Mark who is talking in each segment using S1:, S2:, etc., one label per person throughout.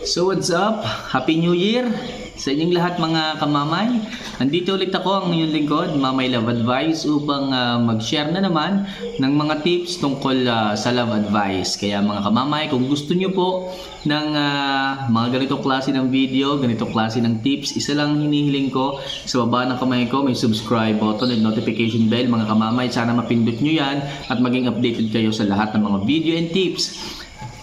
S1: So what's up? Happy New Year sa inyong lahat mga kamamay. Nandito ulit ako ang inyong lingkod, Mamay Love Advice upang ah, mag-share na naman ng mga tips tungkol ah, sa love advice. Kaya mga kamamay, kung gusto nyo po ng ah, mga ganitong klase ng video, ganitong klase ng tips, isa lang hinihiling ko sa baba ng kamay ko, may subscribe button and notification bell mga kamamay. Sana mapindot nyo yan at maging updated kayo sa lahat ng mga video and tips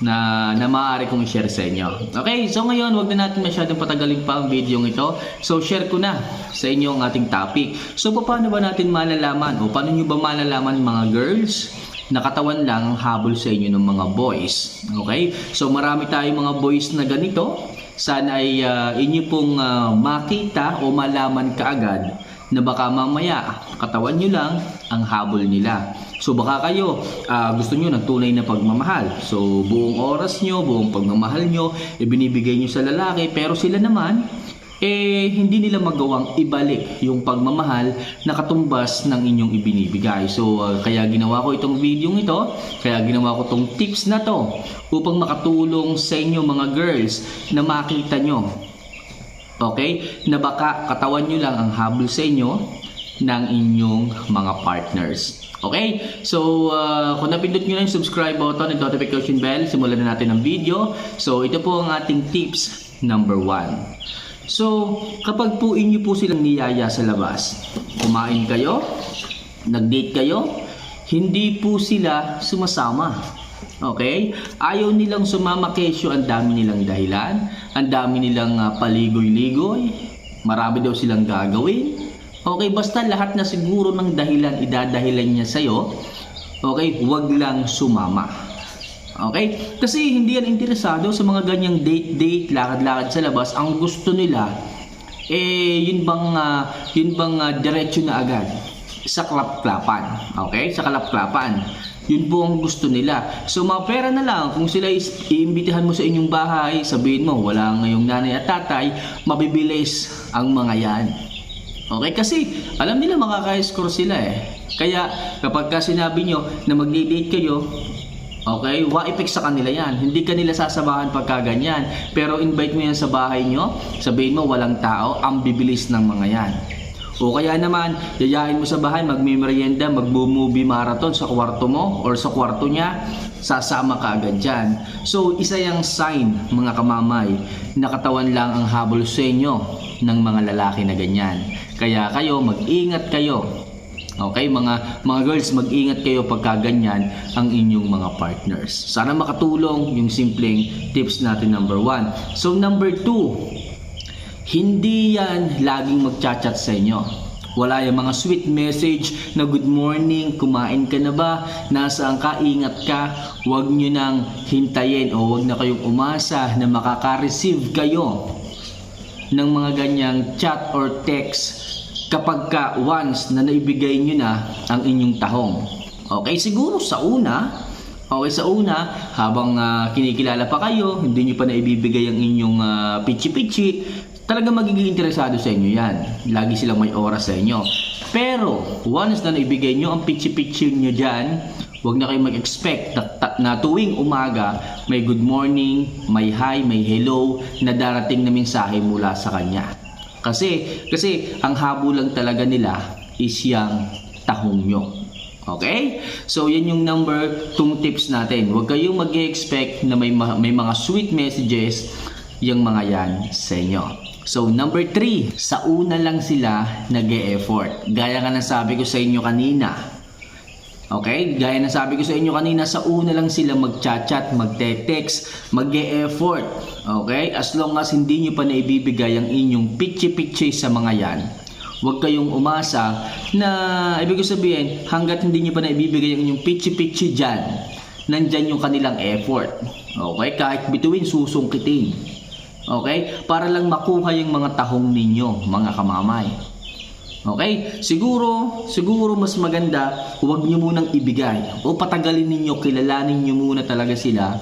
S1: na, na maaari kong i-share sa inyo. Okay, so ngayon, wag na natin masyadong patagalin pa ang video ito. So, share ko na sa inyo ang ating topic. So, paano ba natin malalaman o paano nyo ba malalaman mga girls na katawan lang ang habol sa inyo ng mga boys? Okay, so marami tayong mga boys na ganito. Sana ay ah, inyo pong ah, makita o malaman kaagad na baka mamaya katawan nyo lang ang habol nila. So baka kayo ah, gusto nyo ng tunay na pagmamahal. So buong oras nyo, buong pagmamahal nyo, ibinibigay nyo sa lalaki pero sila naman eh hindi nila magawang ibalik yung pagmamahal na katumbas ng inyong ibinibigay. So ah, kaya ginawa ko itong video ito, kaya ginawa ko itong tips na to upang makatulong sa inyo mga girls na makita nyo Okay? Na baka katawan nyo lang ang habol sa inyo ng inyong mga partners. Okay? So, uh, kung napindot nyo na yung subscribe button and notification bell, simulan na natin ang video. So, ito po ang ating tips number one. So, kapag po inyo po silang niyaya sa labas, kumain kayo, nag-date kayo, hindi po sila sumasama. Okay? Ayaw nilang sumama kesyo, ang dami nilang dahilan, ang dami nilang ah, paligoy-ligoy, marami daw silang gagawin. Okay, basta lahat na siguro ng dahilan, idadahilan niya sa'yo, okay, wag lang sumama. Okay? Kasi hindi yan interesado sa mga ganyang date-date, lakad-lakad sa labas. Ang gusto nila, eh, yun bang, ah, yun bang ah, diretso na agad sa klap-klapan. Okay? Sa klap-klapan. Yun po ang gusto nila. So, mga pera na lang. Kung sila iimbitahan mo sa inyong bahay, sabihin mo, wala ngayong nanay at tatay, mabibilis ang mga yan. Okay? Kasi, alam nila makaka-score sila eh. Kaya, kapag ka sinabi nyo na mag-date kayo, Okay, wa-effect sa kanila yan. Hindi ka nila sasabahan pagka ganyan. Pero invite mo yan sa bahay nyo, sabihin mo walang tao, ang bibilis ng mga yan. O kaya naman, yayain mo sa bahay, magme-merienda, magbo-movie marathon sa kwarto mo or sa kwarto niya, sasama ka agad dyan. So, isa yung sign, mga kamamay, na katawan lang ang habol sa inyo ng mga lalaki na ganyan. Kaya kayo, mag-ingat kayo Okay, mga mga girls, mag-ingat kayo pagka ganyan ang inyong mga partners. Sana makatulong yung simpleng tips natin number one. So number two, hindi yan laging magchat-chat sa inyo. Wala yung mga sweet message na good morning, kumain ka na ba, nasaan ka, ingat ka. Huwag nyo nang hintayin o huwag na kayong umasa na makaka-receive kayo ng mga ganyang chat or text kapag ka once na naibigay nyo na ang inyong tahong. Okay, siguro sa una, okay sa una, habang ah, kinikilala pa kayo, hindi nyo pa naibibigay ang inyong ah, pichi-pichi, talaga magiging interesado sa inyo yan. Lagi silang may oras sa inyo. Pero, once na naibigay nyo ang pichi-pichi nyo dyan, huwag na kayo mag-expect na, na tuwing umaga, may good morning, may hi, may hello, na darating na mensahe mula sa kanya. Kasi, kasi ang habulan talaga nila is yung tahong nyo. Okay? So, yan yung number 2 tips natin. Huwag kayong mag expect na may, ma- may mga sweet messages yung mga yan sa inyo. So, number 3, sa una lang sila nag effort Gaya nga ng sabi ko sa inyo kanina, Okay? Gaya na sabi ko sa inyo kanina, sa una lang sila mag-chat-chat, magte-text, mag effort Okay? As long as hindi nyo pa naibibigay ang inyong pitchy-pitchy sa mga yan, huwag kayong umasa na, ibig sabihin, hanggat hindi nyo pa naibibigay ang inyong pitchy-pitchy dyan, nandyan yung kanilang effort. Okay? Kahit bituin, susungkitin. Okay? Para lang makuha yung mga tahong ninyo, mga kamamay. Okay? Siguro, siguro mas maganda, huwag nyo munang ibigay. O patagalin ninyo, kilalanin nyo muna talaga sila.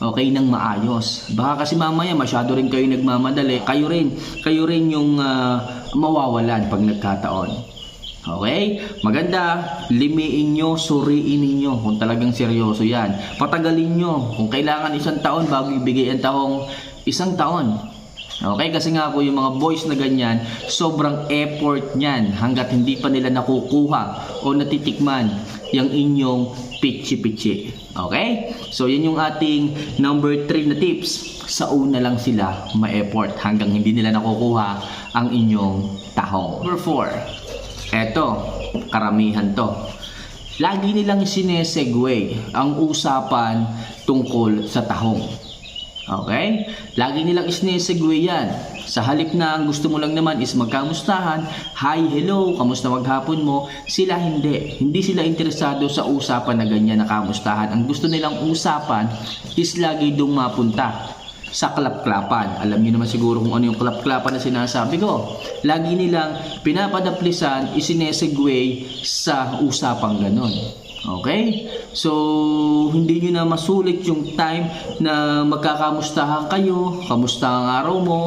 S1: Okay, nang maayos. Baka kasi mamaya masyado rin kayo nagmamadali. Kayo rin, kayo rin yung ah, mawawalan pag nagkataon. Okay? Maganda, limiin nyo, suriin ninyo kung talagang seryoso yan. Patagalin nyo kung kailangan isang taon bago ibigay ang tahong isang taon. Okay? Kasi nga po yung mga boys na ganyan, sobrang effort niyan hanggat hindi pa nila nakukuha o natitikman yung inyong pichi-pichi. Okay? So, yun yung ating number 3 na tips. Sa una lang sila ma-effort hanggang hindi nila nakukuha ang inyong tahong. Number 4. Eto, karamihan to. Lagi nilang sinesegue ang usapan tungkol sa tahong. Okay? Lagi nilang isinesegue yan. Sa halip na ang gusto mo lang naman is magkamustahan, hi, hello, kamusta maghapon mo, sila hindi. Hindi sila interesado sa usapan na ganyan na kamustahan. Ang gusto nilang usapan is lagi dong mapunta sa klap-klapan. Alam niyo naman siguro kung ano yung klap-klapan na sinasabi ko. Lagi nilang pinapadaplisan, isinesegue sa usapang ganon. Okay? So, hindi nyo na masulit yung time na magkakamustahan kayo, kamusta ang araw mo,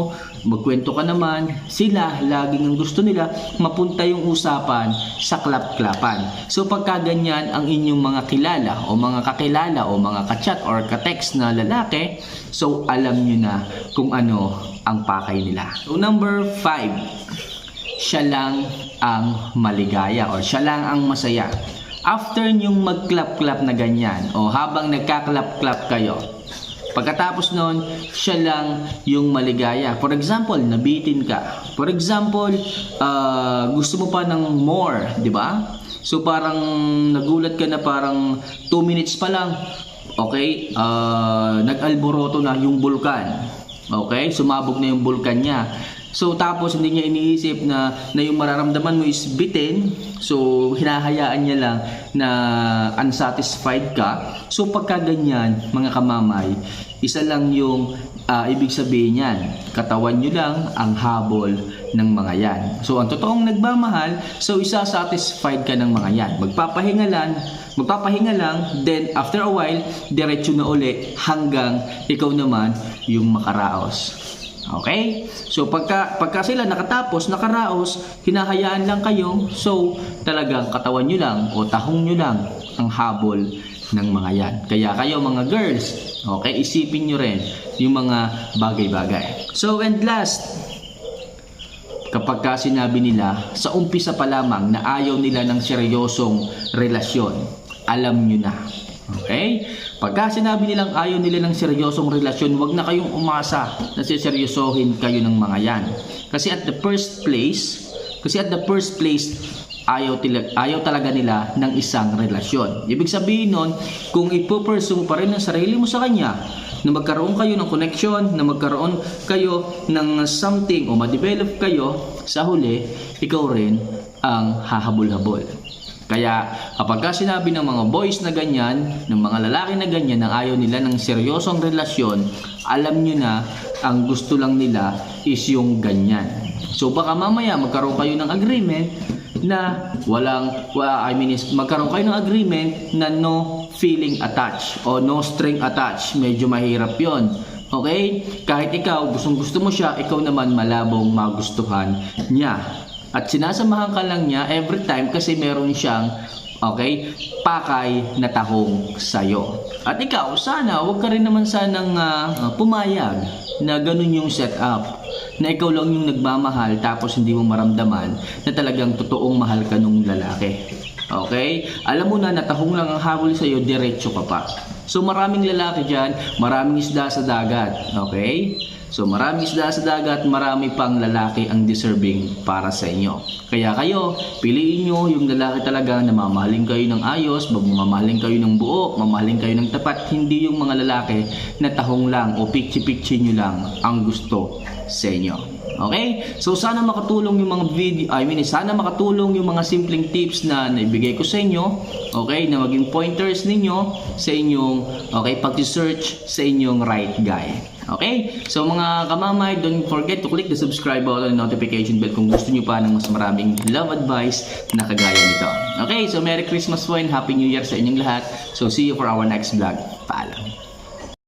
S1: magkwento ka naman. Sila, laging ang gusto nila, mapunta yung usapan sa klap-klapan. So, pagka ganyan ang inyong mga kilala o mga kakilala o mga kachat or katext na lalaki, so alam nyo na kung ano ang pakay nila. So, number 5, siya lang ang maligaya or siya lang ang masaya. After nyong mag-clap-clap na ganyan o habang nagka-clap-clap kayo, pagkatapos nun, siya lang yung maligaya. For example, nabitin ka. For example, ah, gusto mo pa ng more, di ba? So parang nagulat ka na parang 2 minutes pa lang. Okay? Ah, nag-alboroto na yung bulkan. Okay? Sumabog na yung bulkan niya. So tapos hindi niya iniisip na na yung mararamdaman mo is bitin. So hinahayaan niya lang na unsatisfied ka. So pagka ganyan, mga kamamay, isa lang yung ah, ibig sabihin niyan. Katawan niyo lang ang habol ng mga yan. So ang totoong nagmamahal, so isa-satisfied ka ng mga yan. Magpapahinga lang, magpapahinga lang, then after a while, diretso na uli hanggang ikaw naman yung makaraos. Okay? So pagka pagka sila nakatapos, nakaraos, hinahayaan lang kayo. So talagang katawan nyo lang o tahong nyo lang ang habol ng mga yan. Kaya kayo mga girls, okay, isipin nyo rin yung mga bagay-bagay. So and last, kapag ka sinabi nila sa umpisa pa lamang na ayaw nila ng seryosong relasyon, alam nyo na. Okay? Pagka sinabi nilang ayaw nila ng seryosong relasyon, wag na kayong umasa na siseryosohin kayo ng mga yan. Kasi at the first place, kasi at the first place, ayaw, tila, ayaw talaga nila ng isang relasyon. Ibig sabihin nun, kung ipupursue mo pa rin ang sarili mo sa kanya, na magkaroon kayo ng connection, na magkaroon kayo ng something o ma-develop kayo, sa huli, ikaw rin ang hahabol-habol. Kaya kapag ka sinabi ng mga boys na ganyan, ng mga lalaki na ganyan, na ayaw nila ng seryosong relasyon, alam nyo na ang gusto lang nila is yung ganyan. So baka mamaya magkaroon kayo ng agreement na walang, well, I mean is magkaroon kayo ng agreement na no feeling attached o no string attached. Medyo mahirap yon. Okay? Kahit ikaw, gustong gusto mo siya, ikaw naman malabong magustuhan niya. At sinasamahan ka lang niya every time kasi meron siyang okay, pakay na tahong sa'yo. At ikaw, sana, huwag ka rin naman sanang ah, pumayag na ganun yung setup. Na ikaw lang yung nagmamahal tapos hindi mo maramdaman na talagang totoong mahal ka nung lalaki. Okay? Alam mo na natahong lang ang habol sa'yo, diretso ka pa. So maraming lalaki dyan, maraming isda sa dagat. Okay? So maraming isda sa dagat, marami pang lalaki ang deserving para sa inyo. Kaya kayo, piliin nyo yung lalaki talaga na mamahalin kayo ng ayos, mamahalin kayo ng buo, mamahalin kayo ng tapat, hindi yung mga lalaki na tahong lang o pitchi-pitchi nyo lang ang gusto sa inyo. Okay? So sana makatulong yung mga video, I mean, sana makatulong yung mga simpleng tips na naibigay ko sa inyo. Okay? Na maging pointers ninyo sa inyong, okay, pag-search sa inyong right guy. Okay? So mga kamamay, don't forget to click the subscribe button and notification bell kung gusto nyo pa ng mas maraming love advice na kagaya nito. Okay? So Merry Christmas po and Happy New Year sa inyong lahat. So see you for our next vlog. Paalam.